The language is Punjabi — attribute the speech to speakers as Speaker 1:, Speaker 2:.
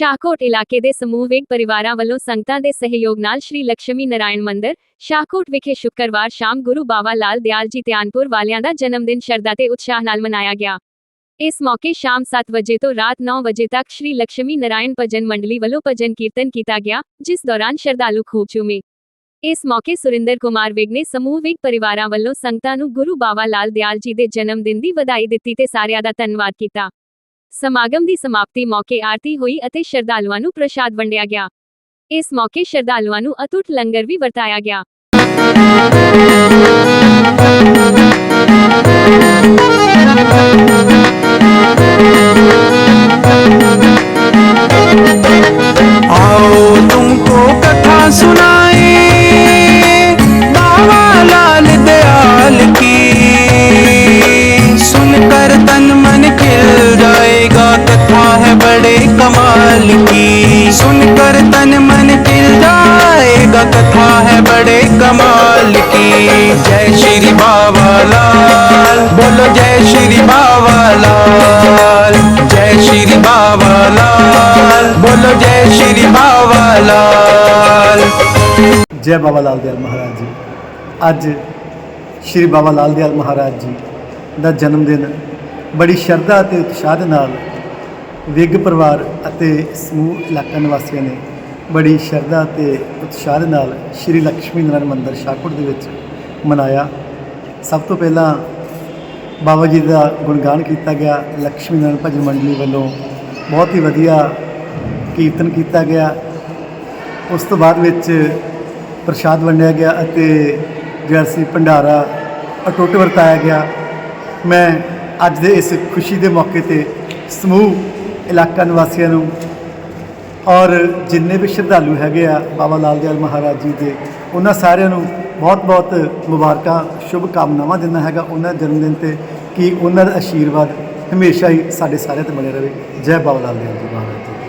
Speaker 1: ਸ਼ਾਹਕੋਟ ਇਲਾਕੇ ਦੇ ਸਮੂਹ ਸਮੂਹਿਕ ਪਰਿਵਾਰਾਂ ਵੱਲੋਂ ਸੰਗਤਾਂ ਦੇ ਸਹਿਯੋਗ ਨਾਲ ਸ਼੍ਰੀ ਲక్ష్ਮੀ ਨਾਰਾਇਣ ਮੰਦਿਰ, ਸ਼ਾਹਕੋਟ ਵਿਖੇ ਸ਼ੁੱਕਰਵਾਰ ਸ਼ਾਮ ਗੁਰੂ ਬਾਵਾ ਲਾਲ ਦਿਆਲ ਜੀ ਧਿਆਨਪੁਰ ਵਾਲਿਆਂ ਦਾ ਜਨਮ ਦਿਨ ਸ਼ਰਧਾ ਤੇ ਉਤਸ਼ਾਹ ਨਾਲ ਮਨਾਇਆ ਗਿਆ। ਇਸ ਮੌਕੇ ਸ਼ਾਮ 7 ਵਜੇ ਤੋਂ ਰਾਤ 9 ਵਜੇ ਤੱਕ ਸ਼੍ਰੀ ਲక్ష్ਮੀ ਨਾਰਾਇਣ ਭਜਨ ਮੰਡਲੀ ਵੱਲੋਂ ਭਜਨ ਕੀਰਤਨ ਕੀਤਾ ਗਿਆ, ਜਿਸ ਦੌਰਾਨ ਸ਼ਰਧਾਲੂ ਖੂਬ ਚੁਮੇ ਇਸ ਮੌਕੇ ਸੁਰਿੰਦਰ ਕੁਮਾਰ ਵਿਗ ਨੇ ਸਮੂਹ ਵਿਗ ਪਰਿਵਾਰਾਂ ਵੱਲੋਂ ਸੰਗਤਾਂ ਨੂੰ ਗੁਰੂ ਬਾਵਾ ਲਾਲ ਦਿਆਲ ਜੀ ਦੇ ਜਨਮ ਦਿਨ ਦੀ ਵਧਾਈ ਦਿੱਤੀ ਤੇ ਸਾਰਿਆਂ ਦਾ ਧੰਨਵਾਦ ਕੀਤਾ। ਸਮਾਗਮ ਦੀ ਸਮਾਪਤੀ ਮੌਕੇ ਆਰਤੀ ਹੋਈ ਅਤੇ ਸ਼ਰਧਾਲੂਆਂ ਨੂੰ ਪ੍ਰਸ਼ਾਦ ਵੰਡਿਆ ਗਿਆ। ਇਸ ਮੌਕੇ ਸ਼ਰਧਾਲੂਆਂ ਨੂੰ ਅਤੁੱਟ ਲੰਗਰ ਵੀ ਵਰਤਾਇਆ ਗਿਆ।
Speaker 2: सुनकर तन मन खिल जाएगा कथा है बड़े कमाल की जय श्री बाबा लाल बोलो जय श्री बाबा लाल जय श्री बाबा लाल बोलो जय श्री बाबा लाल
Speaker 3: ਜੈ ਬਾਬਾ ਲਾਲ ਦਿਆਲ ਮਹਾਰਾਜ ਜੀ ਅੱਜ ਸ਼੍ਰੀ ਬਾਬਾ ਲਾਲ ਦਿਆਲ ਮਹਾਰਾਜ ਜੀ ਦਾ ਜਨਮ ਦਿਨ ਬੜੀ ਸ਼ਰਧਾ ਅਤੇ ਉਤਸ਼ਾਹ ਦੇ ਨਾਲ ਵਿੱਗ ਪਰਿਵਾਰ ਅਤੇ ਸਮੂਹ ਇਲਾਕਾ ਨਿਵਾਸੀਆਂ ਨੇ ਬੜੀ ਸ਼ਰਧਾ ਤੇ ਉਤਸ਼ਾਹ ਦੇ ਨਾਲ ਸ਼੍ਰੀ ਲక్ష్ਮੀ ਨਾਰਾਇਣ ਮੰਦਰ ਸ਼ਾਹਕੋਟ ਦੇ ਵਿੱਚ ਮਨਾਇਆ। ਸਭ ਤੋਂ ਪਹਿਲਾਂ ਬਾਬਾ ਜੀ ਦਾ ਗੁਣਗਾਨ ਕੀਤਾ ਗਿਆ। ਲక్ష్ਮੀ ਨਾਰਾਇਣ ਭਜਨ ਮੰਡਲੀ ਵੱਲੋਂ ਬਹੁਤ ਹੀ ਵਧੀਆ ਕੀਰਤਨ ਕੀਤਾ ਗਿਆ। ਉਸ ਤੋਂ ਬਾਅਦ ਵਿੱਚ ਪ੍ਰਸ਼ਾਦ ਵੰਡਿਆ ਗਿਆ ਅਤੇ ਜਿਹੜਾ ਭੰਡਾਰਾ ਅਟੁੱਟ ਵਰਤਾਇਆ ਗਿਆ। ਮੈਂ ਅੱਜ ਦੇ ਇਸ ਖੁਸ਼ੀ ਦੇ ਮੌਕੇ ਤੇ ਸਮੂਹ ਇਲਾਕਾ ਨਿਵਾਸੀਆਂ ਨੂੰ ਔਰ ਜਿੰਨੇ ਵੀ ਸ਼ਰਧਾਲੂ ਹੈਗੇ ਆ ਬਾਬਾ ਲਾਲ ਦਿਆਲ ਮਹਾਰਾਜ ਜੀ ਦੇ, ਉਹਨਾਂ ਸਾਰਿਆਂ ਨੂੰ ਬਹੁਤ-ਬਹੁਤ ਮੁਬਾਰਕਾਂ, ਸ਼ੁਭ ਕਾਮਨਾਵਾਂ ਦਿੰਦਾ ਹੈਗਾ ਉਹਨਾਂ ਦੇ ਜਨਮ ਦਿਨ ਤੇ ਕਿ ਉਹਨਾਂ ਦਾ ਆਸ਼ੀਰਵਾਦ ਹਮੇਸ਼ਾ ਹੀ ਸਾਡੇ ਸਾਰਿਆਂ ਤੇ ਬਣਿਆ ਰਹੇ। ਜੈ ਬਾਬਾ ਲਾਲ ਦਿਆਲ ਜੀ ਮਹਾਰਾਜ ਜੀ।